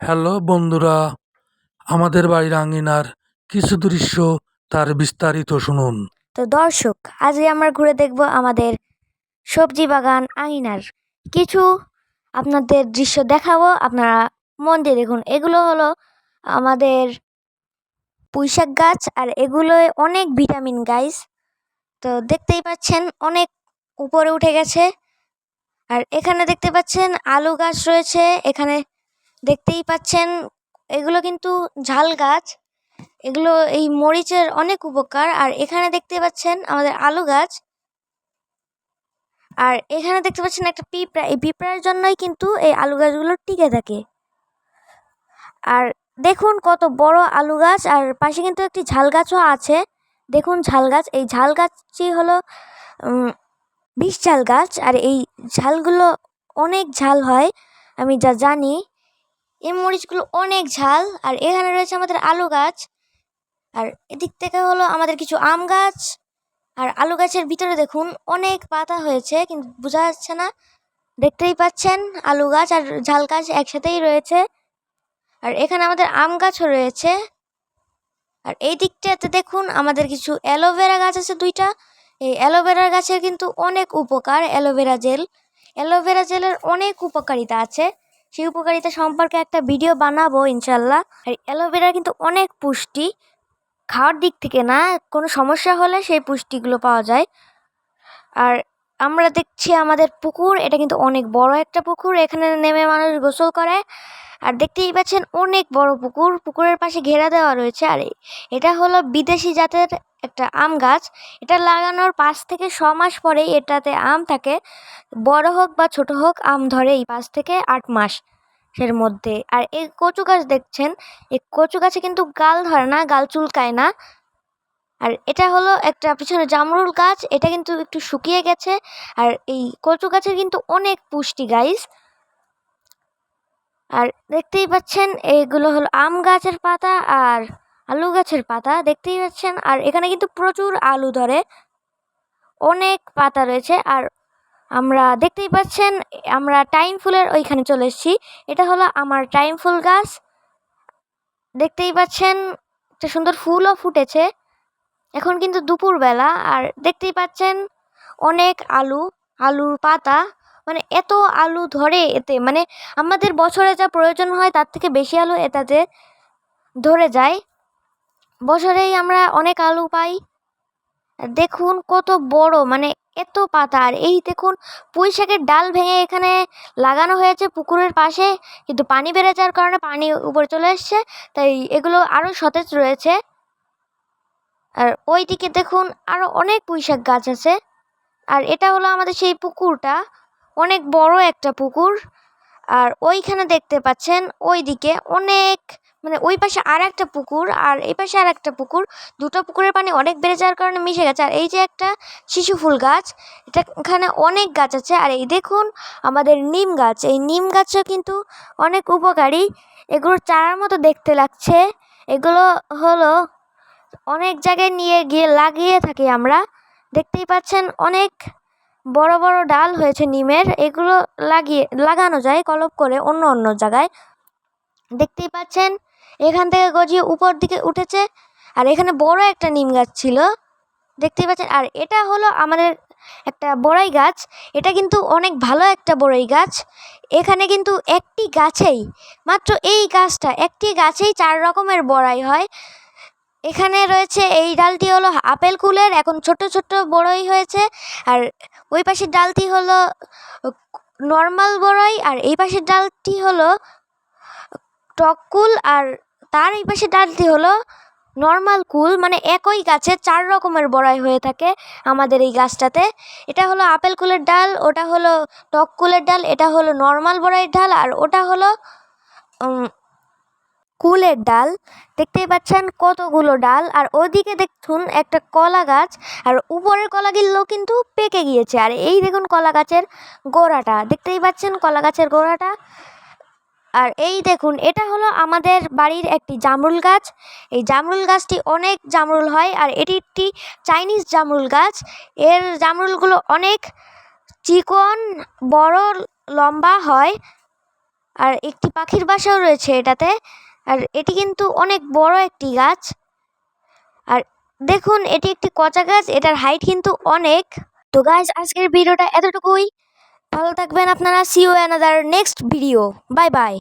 Hello বন্ধুরা, আমাদের বাড়ির আঙিনার কিছু দৃশ্য তার বিস্তারিত শুনুন। তো দর্শক, আজকে আমরা ঘুরে দেখব আমাদের সবজি বাগান আঙিনার। কিছু আপনাদের দৃশ্য দেখাবো, আপনারা মন দিয়ে দেখুন। এগুলো হলো আমাদের পুঁইশাক গাছ আর এগুলোয় অনেক ভিটামিন গাইস। তো দেখতেই পাচ্ছেন, অনেক উপরে উঠে গেছে। আর এখানে দেখতে পাচ্ছেন আলু গাছ রয়েছে, এখানে দেখতেই পাচ্ছেন, এগুলো কিন্তু ঝাল গাছ। এগুলো এই মরিচের অনেক উপকার। আর এখানে দেখতে পাচ্ছেন আমাদের আলু গাছ। আর এখানে দেখতে পাচ্ছেন একটা পিঁপড়া। এই পিঁপড়ার জন্যই কিন্তু এই আলু গাছগুলো টিকে থাকে। আর দেখুন কত বড় আলু গাছ। আর পাশে কিন্তু একটি ঝাল গাছও আছে। দেখুন ঝাল গাছ। এই ঝাল গাছটি হলো বিষ ঝাল গাছ। আর এই ঝালগুলো অনেক ঝাল হয়, আমি যা জানি। এই মরিচগুলো অনেক ঝাল, আর এখানে রয়েছে আমাদের আলু গাছ। আর এদিক থেকে হলো আমাদের কিছু আম গাছ। আর আলু গাছের ভিতরে দেখুন অনেক পাতা হয়েছে, কিন্তু বোঝা যাচ্ছে না। দেখতেই পাচ্ছেন, আলু গাছ আর ঝাল গাছ একসাথেই রয়েছে। আর এখানে আমাদের আম গাছও রয়েছে। আর এই দিকটাতে দেখুন আমাদের কিছু অ্যালোভেরা গাছ আছে দুইটা। এই অ্যালোভেরা গাছের কিন্তু অনেক উপকার, অ্যালোভেরা জেল। অ্যালোভেরা জেলের অনেক উপকারিতা আছে। সেই উপকারিতা সম্পর্কে একটা ভিডিও বানাবো ইনশাল্লাহ আর অ্যালোভেরা কিন্তু অনেক পুষ্টি। খাওয়ার দিক থেকে না, কোনো সমস্যা হলে সেই পুষ্টিগুলো পাওয়া যায়। আর আমরা দেখছি আমাদের পুকুর, এটা কিন্তু অনেক বড় একটা পুকুর, এখানে নেমে মানুষ গোসল করে। আর দেখতেই পাচ্ছেন অনেক বড় পুকুর, পুকুরের পাশে ঘেরা দেওয়া রয়েছে। আর এটা হলো বিদেশি জাতের একটা আম গাছ, এটা লাগানোর পাঁচ থেকে ছ মাস পরেই এটাতে আম থাকে। বড় হোক বা ছোট হোক, আম ধরে এই পাঁচ থেকে আট মাস এর মধ্যে। আর এই কচু গাছ দেখছেন, এই কচু গাছে কিন্তু গাল ধরে না, গাল চুলকায় না। আর এটা হলো একটা পিছনে জামরুল গাছ, এটা কিন্তু একটু শুকিয়ে গেছে। আর এই কচু গাছের কিন্তু অনেক পুষ্টি গাইস আর দেখতেই পাচ্ছেন এইগুলো হলো আম গাছের পাতা আর আলু গাছের পাতা দেখতেই পাচ্ছেন। আর এখানে কিন্তু প্রচুর আলু ধরে। অনেক পাতা রয়েছে। আর আমরা দেখতেই পাচ্ছেন, আমরা টাইম ফুলের ওইখানে চলে এসেছি। এটা হলো আমার টাইম ফুল গাছ। দেখতেই পাচ্ছেন, একটা সুন্দর ফুলও ফুটেছে। এখন কিন্তু দুপুরবেলা। আর দেখতেই পাচ্ছেন, অনেক আলু, আলুর পাতা। মানে এত আলু ধরে এতে। মানে আমাদের বছরে যা প্রয়োজন হয়, তার থেকে বেশি আলু এটাতে ধরে যায়। বছরেই আমরা অনেক আলু পাই। দেখুন কত বড় মানে এত পাতা। আর এই দেখুন, পুঁই শাকের ডাল ভেঙে এখানে লাগানো হয়েছে পুকুরের পাশে, কিন্তু পানি বেড়ে যাওয়ার কারণে পানি উপরে চলে এসছে, তাই এগুলো আরও সতেজ রয়েছে। আর ওইদিকে দেখুন আরও অনেক পুঁইশাক গাছ আছে। আর এটা হলো আমাদের সেই পুকুরটা, অনেক বড় একটা পুকুর। আর ওইখানে দেখতে পাচ্ছেন, ওইদিকে অনেক মানে ওই পাশে আর একটা পুকুর আর এই পাশে আর একটা পুকুর। দুটো পুকুরের পানি অনেক বেড়ে যাওয়ার কারণে মিশে গেছে। আর এই যে একটা শিশু ফুল গাছ, এটা এখানে অনেক গাছ আছে। আর এই দেখুন আমাদের নিম গাছ। এই নিম গাছও কিন্তু অনেক উপকারী। এগুলো চারার মতো দেখতে লাগছে। এগুলো হলো অনেক জায়গায় নিয়ে গিয়ে লাগিয়ে থাকি আমরা। দেখতেই পাচ্ছেন অনেক বড় বড় ডাল হয়েছে নিমের। এগুলো লাগিয়ে, লাগানো যায় কলপ করে অন্য অন্য জায়গায়। দেখতেই পাচ্ছেন এখান থেকে গজিয়ে উপর দিকে উঠেছে। আর এখানে বড় একটা নিম গাছ ছিল। দেখতেই পাচ্ছেন? আর এটা হলো আমাদের একটা বড়াই গাছ। এটা কিন্তু অনেক ভালো একটা বড়াই গাছ। এখানে কিন্তু একটি গাছেই, মাত্র এই গাছটা, একটি গাছেই চার রকমের বড়াই হয়। এখানে রয়েছে, এই ডালটি হলো আপেল কুলের, এখন ছোট ছোট বড়ই হয়েছে। আর ওই পাশের ডালটি হলো নর্মাল বড়ই, আর এই পাশের ডালটি হলো টক কুল, আর তার এই পাশে ডালটি হলো নর্মাল কুল মানে একই গাছে চার রকমের বড়াই হয়ে থাকে আমাদের এই গাছটাতে। এটা হলো আপেল কুলের ডাল, ওটা হলো টক কুলের ডাল, এটা হলো নর্মাল বড়াইয়ের ডাল, আর ওটা হলো কুলের ডাল। দেখতেই পাচ্ছেন কতগুলো ডাল, আর ওদিকে দেখুন একটা কলা গাছ, আর উপরের কলাগুলো কিন্তু পেকে গিয়েছে। আর এই দেখুন কলা গাছের গোড়াটা, দেখতেই পাচ্ছেন কলা গাছের গোড়াটা? আর এই দেখুন, এটা হলো আমাদের বাড়ির একটি জামরুল গাছ। এই জামরুল গাছটি অনেক জামরুল হয় আর এটি একটি চাইনিজ জামরুল গাছ। এর জামরুলগুলো অনেক চিকন, বড়, লম্বা হয় আর একটি পাখির বাসাও রয়েছে এটাতে। আর এটি কিন্তু অনেক বড় একটি গাছ। আর দেখুন, এটি একটি কচা গাছ, এটার হাইট কিন্তু অনেক। তো গাছ আজকের ভিডিওটা এতটুকুই। ভালো থাকবেন আপনারা see you another next video bye bye